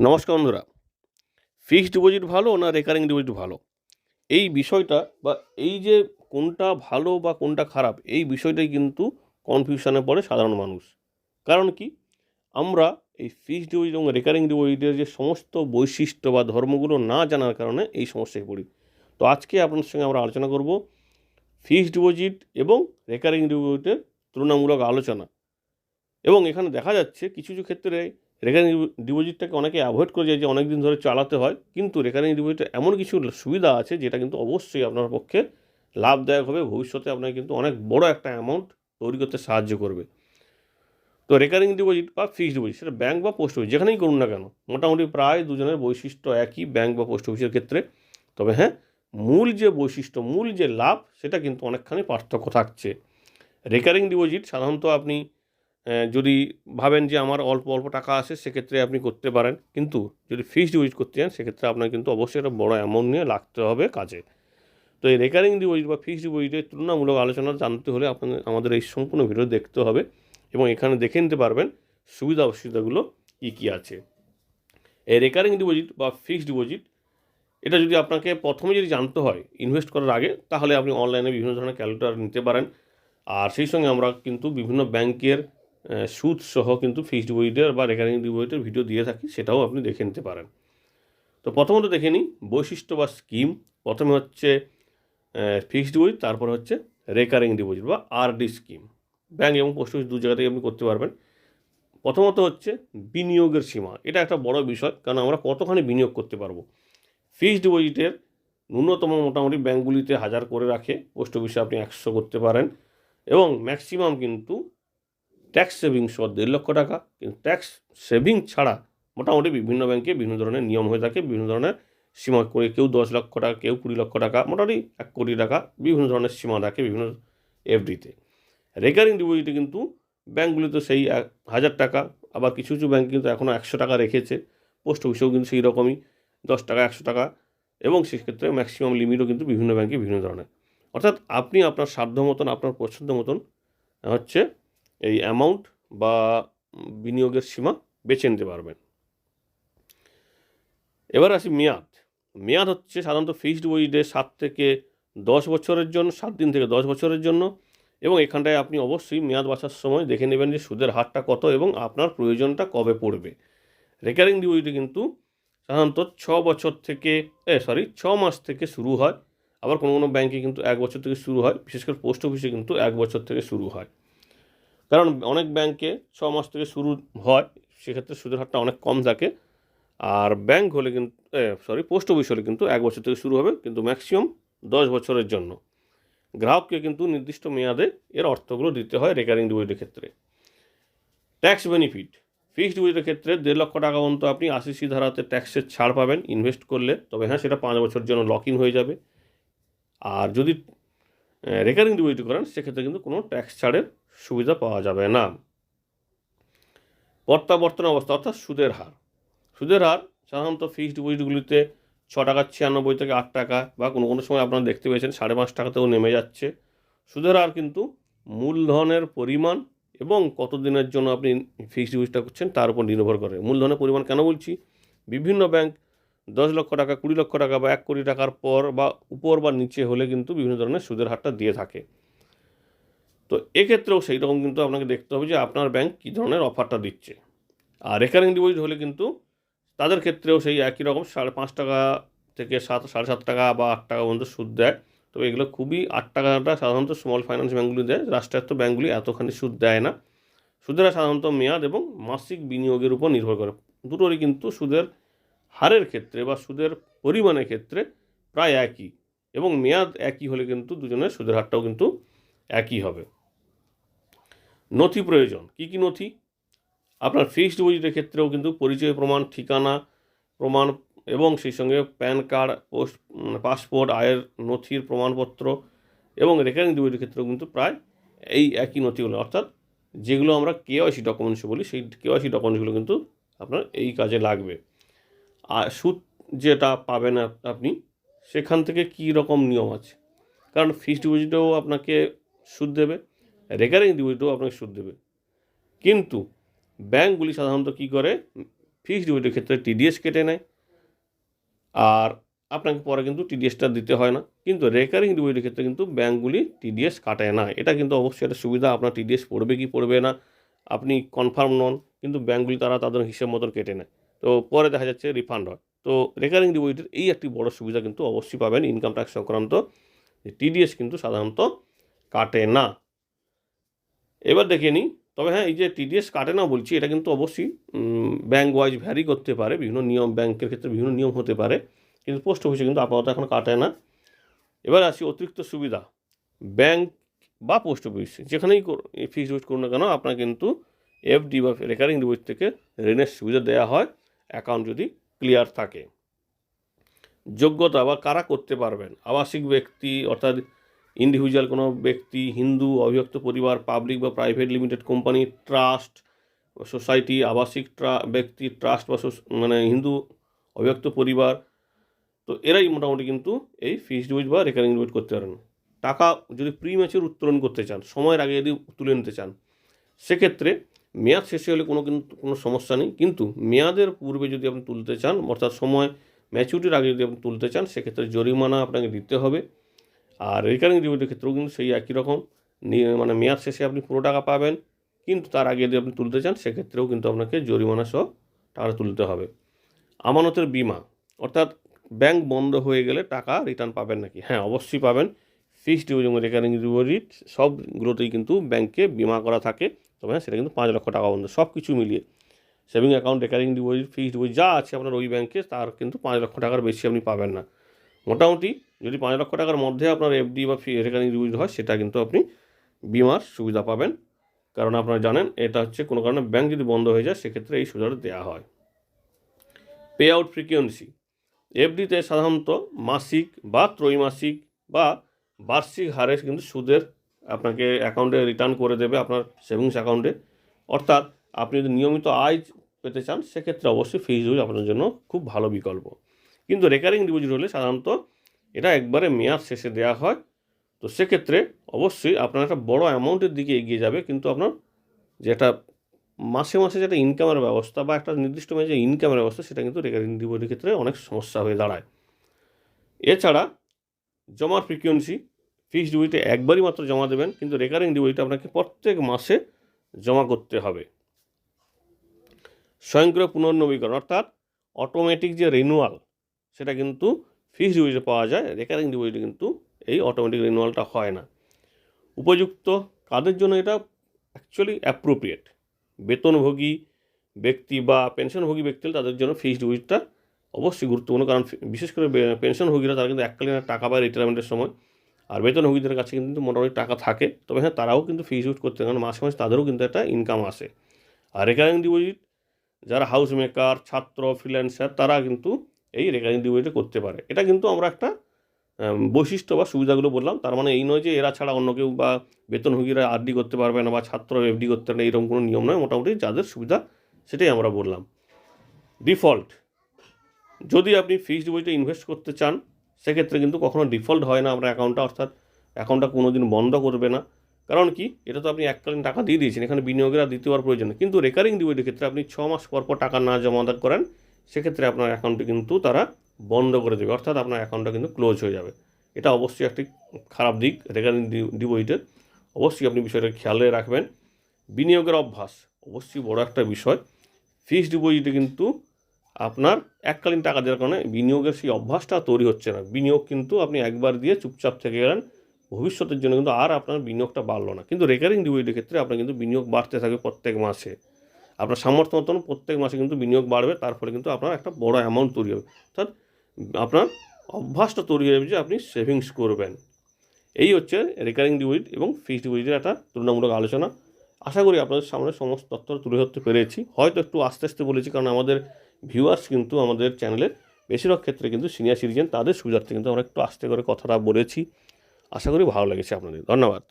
নমস্কার বন্ধুরা। Fixed deposit ভালো না রেকারিং ডিপোজিট ভালো? এই বিষয়টা বা এই যে কোনটা ভালো বা কোনটা খারাপ, এই বিষয়টাই কিন্তু কনফিউশনে পড়ে সাধারণ মানুষ। কারণ কি? আমরা এই ফিক্সড ডিপোজিট এবং রেকারিং ডিপোজিটের যে সমস্ত বৈশিষ্ট্য বা ধর্মগুলো না জানার কারণে এই সমস্যায় পড়ি। তো আজকে আপনার সঙ্গে আমরা আলোচনা করব ফিক্সড ডিপোজিট এবং রেকারিং ডিপোজিটের তুলনামূলক আলোচনা। এবং এখানে দেখা যাচ্ছে কিছু কিছু ক্ষেত্রে রেকারিং ডিপোজিটটাকে অনেকে অ্যাভয়েড করে যায় যে অনেক দিন ধরে চালাতে হয়, কিন্তু রেকারিং ডিপোজিটে এমন কিছু সুবিধা আছে যেটা কিন্তু অবশ্যই আপনার পক্ষে লাভদায়ক হবে, ভবিষ্যতে আপনাকে কিন্তু অনেক বড় একটা অ্যামাউন্ট তৈরি করতে সাহায্য করবে। তো রেকারিং ডিপোজিট বা ফিক্সড ডিপোজিট সেটা ব্যাঙ্ক বা পোস্ট অফিস যেখানেই করুন না কেন, মোটামুটি প্রায় দুজনের বৈশিষ্ট্য একই ব্যাঙ্ক বা পোস্ট অফিসের ক্ষেত্রে। তবে হ্যাঁ মূল যে বৈশিষ্ট্য, মূল যে লাভ, সেটা কিন্তু অনেকখানি পার্থক্য থাকছে। রেকারিং ডিপোজিট সাধারণত আপনি যদি ভাবেন যে আমার অল্প অল্প টাকা আসে সেক্ষেত্রে আপনি করতে পারেন। কিন্তু যদি ফিক্সড ডিপোজিট করতে চান, সেক্ষেত্রে আপনার কিন্তু অবশ্যই একটা বড় অ্যামাউন্ট নিয়ে লাগতে হবে কাজে। তো এই রেকারিং ডিপোজিট বা ফিক্সড ডিপোজিটের তুলনামূলক আলোচনা জানতে হলে আপনাদের, আমাদের এই সম্পূর্ণ ভিডিও দেখতে হবে এবং এখানে দেখে নিতে পারবেন সুবিধা অসুবিধাগুলো কী কী আছে। এই রেকারিং ডিপোজিট বা ফিক্সড ডিপোজিট এটা যদি আপনাকে প্রথমে যদি জানতে হয় ইনভেস্ট করার আগে, তাহলে আপনি অনলাইনে বিভিন্ন ধরনের ক্যালকুলেটর নিতে পারেন। আর সেই সঙ্গে আমরা কিন্তু বিভিন্ন ব্যাংকের সুদ সহ কিন্তু ফিক্সড ডিপোজিটের বা রেকারিং ডিপোজিটের ভিডিও দিয়ে থাকি, সেটাও আপনি দেখে নিতে পারেন। তো প্রথমত দেখে নিই, বৈশিষ্ট্য বা স্কিম প্রথমে হচ্ছে ফিক্সড ডিপোজিট তারপর হচ্ছে রেকারিং ডিপোজিট বা আরডি স্কিম ব্যাংক এবং পোস্ট অফিস দু জায়গা থেকে আপনি করতে পারবেন। প্রথমত হচ্ছে বিনিয়োগের সীমা, এটা একটা বড় বিষয়, কারণ আমরা কতখানি বিনিয়োগ করতে পারব? ফিক্সড ডিপোজিটের ন্যূনতম মোটামুটি ব্যাঙ্কগুলিতে হাজার করে রাখে পোস্ট অফিসে আপনি একশো করতে পারেন। এবং ম্যাক্সিমাম কিন্তু ট্যাক্স সেভিং সহ দেড় লক্ষ টাকা, কিন্তু ট্যাক্স সেভিং ছাড়া মোটামুটি বিভিন্ন ব্যাংকে বিভিন্ন ধরনের নিয়ম হয়ে থাকে, বিভিন্ন ধরনের সীমা করে কেউ দশ লক্ষ টাকা, কেউ কুড়ি লক্ষ টাকা, মোটামুটি এক কোটি টাকা বিভিন্ন ধরনের সীমা থাকে বিভিন্ন এফডিতে রেকারিং ডিপোজিটে কিন্তু ব্যাঙ্কগুলিতে সেই হাজার টাকা, আবার কিছু কিছু ব্যাংক কিন্তু এখনও একশো টাকা রেখেছে পোস্ট অফিসেও কিন্তু সেই রকমই দশ টাকা, একশো টাকা, এবং সেক্ষেত্রে ম্যাক্সিমাম লিমিটও কিন্তু বিভিন্ন ব্যাঙ্কে বিভিন্ন ধরনের। অর্থাৎ আপনি আপনার সাধ্য মতন, আপনার পছন্দ মতন, হচ্ছে এই অ্যামাউন্ট বা বিনিয়োগের সীমা বেছে নিতে পারবেন। এবার আসি মেয়াদ। মেয়াদ হচ্ছে সাধারণত ফিক্সড ডিপোজিটে সাত থেকে দশ বছরের জন্য, সাত দিন থেকে দশ বছরের জন্য এবং এখানটায় আপনি অবশ্যই মেয়াদ বাছার সময় দেখে নেবেন যে সুদের হারটা কত এবং আপনার প্রয়োজনটা কবে পড়বে। রেকারিং ডিপোজিটে কিন্তু সাধারণত ছ বছর থেকে, এ সরি ছ মাস থেকে শুরু হয়। আবার কোনো কোনো ব্যাংকে কিন্তু এক বছর থেকে শুরু হয়। বিশেষ করে পোস্ট অফিসে কিন্তু এক বছর থেকে শুরু হয়। কারণ অনেক ব্যাংকে ছ মাস থেকে শুরু হয়, সেক্ষেত্রে সুদের হারটা অনেক কম থাকে। আর ব্যাংক হলে কিন্তু সরি পোস্ট অফিস হলে কিন্তু এক বছর থেকে শুরু হবে, কিন্তু ম্যাক্সিমাম দশ বছরের জন্য। গ্রাহককে কিন্তু নির্দিষ্ট মেয়াদে এর অর্থগুলো দিতে হয় রেকারিং ডিপোজিটের ক্ষেত্রে। Tax benefit. ফিক্সড ডিপোজিটের ক্ষেত্রে দেড় লক্ষ টাকা পর্যন্ত আপনি আশি সি ধারাতে ট্যাক্সের ছাড় পাবেন, ইনভেস্ট করলে। তবে হ্যাঁ সেটা পাঁচ বছরের জন্য লক ইন হয়ে যাবে। আর যদি রেকারিং ডিপোজিট করেন, সেক্ষেত্রে কিন্তু কোনো ট্যাক্স ছাড়ের সুবিধা পাওয়া যাবে না। প্রত্যাবর্তন অবস্থা, অর্থাৎ সুদের হার। সুদের হার সাধারণত ফিক্সড ডিপোজিটগুলিতে ছ টাকা ছিয়ানব্বই থেকে আট টাকা বা কোনো কোনো সময় আপনারা দেখতে পেয়েছেন, সাড়ে পাঁচ টাকাতেও নেমে যাচ্ছে। সুদের হার কিন্তু মূলধনের পরিমাণ এবং কত দিনের জন্য আপনি ফিক্সড ডিপোজিটটা করছেন তার উপর নির্ভর করে। মূলধনের পরিমাণ কেন বলছি? বিভিন্ন ব্যাংক দশ লক্ষ টাকা, কুড়ি লক্ষ টাকা বা এক কোটি টাকার পর বা উপর বা নিচে হলে কিন্তু বিভিন্ন ধরনের সুদের হারটা দিয়ে থাকে। তো এক্ষেত্রেও সেই রকম কিন্তু আপনাকে দেখতে হবে যে আপনার ব্যাংক কী ধরনের অফারটা দিচ্ছে। আর রেকারিং ডিপোজিট হলে কিন্তু তাদের ক্ষেত্রেও সেই একই রকম সাড়ে পাঁচ টাকা থেকে সাত, সাড়ে সাত টাকা বা আট টাকা পর্যন্ত সুদ দেয়। তবে এগুলো খুবই আট টাকাটা সাধারণত স্মল ফাইন্যান্স ব্যাঙ্কগুলি দেয়। রাষ্ট্রায়ত্ত ব্যাঙ্কগুলি এতখানি সুদ দেয় না। সুদের সাধারণত মেয়াদ এবং মাসিক বিনিয়োগের উপর নির্ভর করে। দুটোরই কিন্তু সুদের হারের ক্ষেত্রে বা সুদের পরিমাণের ক্ষেত্রে প্রায় একই এবং মেয়াদ একই হলে কিন্তু দুজনের সুদের হারটাও কিন্তু একই হবে। নথি প্রয়োজন। কি কি নথি? আপনার ফিক্সড ডিপোজিটের ক্ষেত্রেও কিন্তু পরিচয় প্রমাণ, ঠিকানা প্রমাণ এবং সেই সঙ্গে প্যান কার্ড, পোস্ট পাসপোর্ট, আয়ের নথির প্রমাণপত্র এবং রেকারিং ডিপোজিটের ক্ষেত্রেও কিন্তু প্রায় এই একই নথিগুলো। অর্থাৎ যেগুলো আমরা কেওয়াইসি ডকুমেন্টস বলি, সেই কেওয়াইসি ডকুমেন্টসগুলো কিন্তু আপনার এই কাজে লাগবে। আর সুদ যেটা পাবেন আপনি, সেখান থেকে কী রকম নিয়ম আছে? কারণ ফিক্সড ডিপোজিটেও আপনাকে সুদ দেবে। রেকারিং ডিপোজিটও আপনাকে সুদ দেবে। কিন্তু ব্যাঙ্কগুলি সাধারণত কী করে? ফিক্সড ডিপোজিটের ক্ষেত্রে টিডিএস কেটে নেয়। আর আপনাকে পরে কিন্তু টিডিএসটা দিতে হয় না। কিন্তু রেকারিং ডিপোজিটের ক্ষেত্রে কিন্তু ব্যাঙ্কগুলি টিডিএস কাটে না। এটা কিন্তু অবশ্যই একটা সুবিধা। আপনার টিডিএস পড়বে কি পড়বে না, আপনি কনফার্ম নন, কিন্তু ব্যাঙ্কগুলি তারা তাদের হিসেব মতন কেটে নেয়। তো পরে দেখা যাচ্ছে রিফান্ড হয়। তো রেকারিং ডিপোজিটের এই একটি বড় সুবিধা কিন্তু অবশ্যই পাবেন ইনকাম ট্যাক্স সংক্রান্ত। টিডিএস কিন্তু সাধারণত কাটে না। এবার দেখে নিই। তবে হ্যাঁ এই যে টিডিএস কাটে না বলছি, এটা কিন্তু অবশ্যই ব্যাঙ্ক ওয়াইজ ভ্যারি করতে পারে, বিভিন্ন নিয়ম ব্যাংকের ক্ষেত্রে বিভিন্ন নিয়ম হতে পারে, কিন্তু পোস্ট অফিসে কিন্তু আপাতত এখন কাটে না। এবার আসি অতিরিক্ত সুবিধা ব্যাংক বা পোস্ট অফিস যেখানেই ফিক্সড ডিপোজিট করুন না কেন, আপনার কিন্তু এফডি বা রেকারিং ডিপোজিট থেকে ঋণের সুবিধা দেওয়া হয় অ্যাকাউন্ট যদি ক্লিয়ার থাকে। যোগ্যতা বা কারা করতে পারবেন? আবাসিক ব্যক্তি, অর্থাৎ ইন্ডিভিজুয়াল কোনো ব্যক্তি, হিন্দু অবিভক্ত পরিবার পাবলিক বা private limited company trust society আবাসিক ট্রা, ব্যক্তি ট্রাস্ট বা মানে হিন্দু অবিভক্ত পরিবার, তো এরাই মোটামুটি কিন্তু এই ফিক্সড ডিপোজিট বা রেকারিং ডিপোজিট করতে পারেন। টাকা যদি প্রি ম্যাচুর উত্তোলন করতে চান, সময়ের আগে যদি তুলে নিতে চান, সেক্ষেত্রে মেয়াদ শেষে হলে কোনো কিন্তু, কোনো সমস্যা নেই। কিন্তু মেয়াদের পূর্বে যদি আপনি তুলতে চান, অর্থাৎ সময় ম্যাচুরিটির আগে যদি আপনি তুলতে চান, সেক্ষেত্রে জরিমানা আপনাকে দিতে হবে। আর রিকারিং ডিপোজিটের ক্ষেত্রেও কিন্তু সেই একই রকম। মানে মেয়াদ শেষে আপনি পুরো টাকা পাবেন, কিন্তু তার আগে যদি আপনি তুলতে চান, সেক্ষেত্রেও কিন্তু আপনাকে জরিমানা সহ টাকা তুলতে হবে। আমানতের বিমা, অর্থাৎ ব্যাংক বন্ধ হয়ে গেলে টাকা রিটার্ন পাবেন নাকি? হ্যাঁ অবশ্যই পাবেন। ফিক্সড ডিপোজিট এবং রেকারিং ডিপোজিট সবগুলোতেই কিন্তু ব্যাংকে বিমা করা থাকে। তবে হ্যাঁ সেটা কিন্তু পাঁচ লক্ষ টাকা বন্ধ সব কিছু মিলিয়ে। Saving account recurring deposit fixed deposit যা আছে আপনার ওই ব্যাংকে, তার কিন্তু পাঁচ লক্ষ টাকার বেশি আপনি পাবেন না। মোটামুটি যদি পাঁচ লক্ষ টাকার মধ্যে আপনার এফডি বা রেকারিং ডিপোজিট হয়, সেটা কিন্তু আপনি বিমার সুবিধা পাবেন। কারণ আপনারা জানেন, এটা হচ্ছে কোনো কারণে ব্যাংক যদি বন্ধ হয়ে যায়, সেক্ষেত্রে এই সুবিধাটা দেওয়া হয়। পে আউট ফ্রিকোয়েন্সি এফডিতে সাধারণত মাসিক বা ত্রৈমাসিক বা বার্ষিক হারে কিন্তু সুদের আপনাকে অ্যাকাউন্টে রিটার্ন করে দেবে আপনার সেভিংস অ্যাকাউন্টে অর্থাৎ আপনি যদি নিয়মিত আয় পেতে চান, সেক্ষেত্রে অবশ্যই ফিক্সড ডিপোজিট আপনার জন্য খুব ভালো বিকল্প। কিন্তু রেকারিং ডিপোজিট হলে সাধারণত এটা একবারে মেয়াদ শেষে দেওয়া হয়। তো সেক্ষেত্রে অবশ্যই আপনার একটা বড় অ্যামাউন্টের দিকে এগিয়ে যাবে, কিন্তু আপনার যেটা মাসে মাসে যেটা ইনকামের ব্যবস্থা বা একটা নির্দিষ্ট মেয়াদে যে ইনকামের ব্যবস্থা, সেটা কিন্তু রেকারিং ডিপোজিটের ক্ষেত্রে অনেক সমস্যা হয়ে দাঁড়ায়। এছাড়া জমার ফ্রিকোয়েন্সি ফিক্সড ডিপোজিটে একবারই মাত্র জমা দেবেন, কিন্তু রেকারিং ডিপোজিট আপনাকে প্রত্যেক মাসে জমা করতে হবে। স্বয়ংক্রিয় পুনর্নবীকরণ, অর্থাৎ অটোমেটিক যে রিনুয়াল সেটা কিন্তু ফিক্সড ডিপোজিটে পাওয়া যায় রেকারিং ডিপোজিটে কিন্তু এই অটোমেটিক রিনুয়ালটা হয় না। উপযুক্ত কাদের জন্য এটা অ্যাকচুয়ালি অ্যাপ্রোপ্রিয়েট বেতনভোগী ব্যক্তি বা পেনশনভোগী ব্যক্তি তাদের জন্য ফিক্সড ডিপোজিটটা অবশ্যই গুরুত্বপূর্ণ, কারণ বিশেষ করে পেনশনভোগীরা তারা কিন্তু এককালীন টাকা পায় রিটায়ারমেন্টের সময়। আর বেতনভোগীদের কাছে কিন্তু মোটামুটি টাকা থাকে, তবে হ্যাঁ তারাও কিন্তু ফিক্সড ডিপোজিট করতে কারণ মাসে মাসে তাদেরও কিন্তু একটা ইনকাম আসে। আর রেকারিং ডিপোজিট যারা হাউস মেকার ছাত্র ফ্রিল্যান্সার তারা কিন্তু এই রেকারিং ডিপোজিটে করতে পারে। এটা কিন্তু আমরা একটা বৈশিষ্ট্য বা সুবিধাগুলো বললাম। তার মানে এই নয় যে এরা ছাড়া অন্য কেউ বা বেতনভোগীরা আরডি করতে পারবে না বা ছাত্র এফডি করতে পারে না এরকম কোনো নিয়ম নয়। মোটামুটি যাদের সুবিধা সেটাই আমরা বললাম। ডিফল্ট, যদি আপনি ফিক্সড ডিপোজিটে ইনভেস্ট করতে চান, সেক্ষেত্রে কিন্তু কখনো ডিফল্ট হয় না আপনার অ্যাকাউন্টটা, অর্থাৎ অ্যাকাউন্টটা কোনো দিন বন্ধ করবে না। কারণ কি? এটা তো আপনি এককালীন টাকা দিয়ে দিয়েছেন। এখানে বিনিয়োগের দ্বিতীয়বার প্রয়োজন কিন্তু রেকারিং ডিপোজিটের ক্ষেত্রে আপনি ছ মাস পর পর টাকা না জমা করেন সেক্ষেত্রে আপনার অ্যাকাউন্টটি কিন্তু তারা বন্ধ করে দেবে। অর্থাৎ আপনার অ্যাকাউন্টটা কিন্তু ক্লোজ হয়ে যাবে। এটা অবশ্যই একটি খারাপ দিক রেকারিং ডিপোজিটের অবশ্যই আপনি বিষয়টা খেয়ালে রাখবেন। বিনিয়োগের অভ্যাস, অবশ্যই বড় একটা বিষয়। ফিক্সড ডিপোজিটে কিন্তু আপনার এককালীন টাকা দেওয়ার কারণে বিনিয়োগের সেই অভ্যাসটা তৈরি হচ্ছে না। বিনিয়োগ কিন্তু আপনি একবার দিয়ে চুপচাপ থেকে গেলেন, ভবিষ্যতের জন্য কিন্তু আর আপনার বিনিয়োগটা বাড়লো না। কিন্তু রেকারিং ডিপোজিটের ক্ষেত্রে আপনার কিন্তু বিনিয়োগ বাড়তে থাকবে প্রত্যেক মাসে। আপনার সামর্থ্য মতন প্রত্যেক মাসে কিন্তু বিনিয়োগ বাড়বে, তার ফলে কিন্তু আপনার একটা বড় অ্যামাউন্ট তৈরি হবে। অর্থাৎ আপনার অভ্যাসটা তৈরি যাবে যে আপনি সেভিংস করবেন। এই হচ্ছে রেকারিং ডিপোজিট এবং ফিক্সড ডিপোজিটের একটা তুলনামূলক আলোচনা। আশা করি আপনাদের সামনে সমস্ত তথ্য তুলে ধরতে পেরেছি। হয়তো একটু আস্তে আস্তে বলেছি, কারণ আমাদের ভিউয়ার্স কিন্তু আমাদের চ্যানেলের বেশিরভাগ ক্ষেত্রে কিন্তু সিনিয়র সিটিজেন তাদের সুবিধার্থে কিন্তু আমরা একটু আস্তে করে কথাটা বলেছি। আশা করি ভালো লেগেছে আপনাদের। ধন্যবাদ।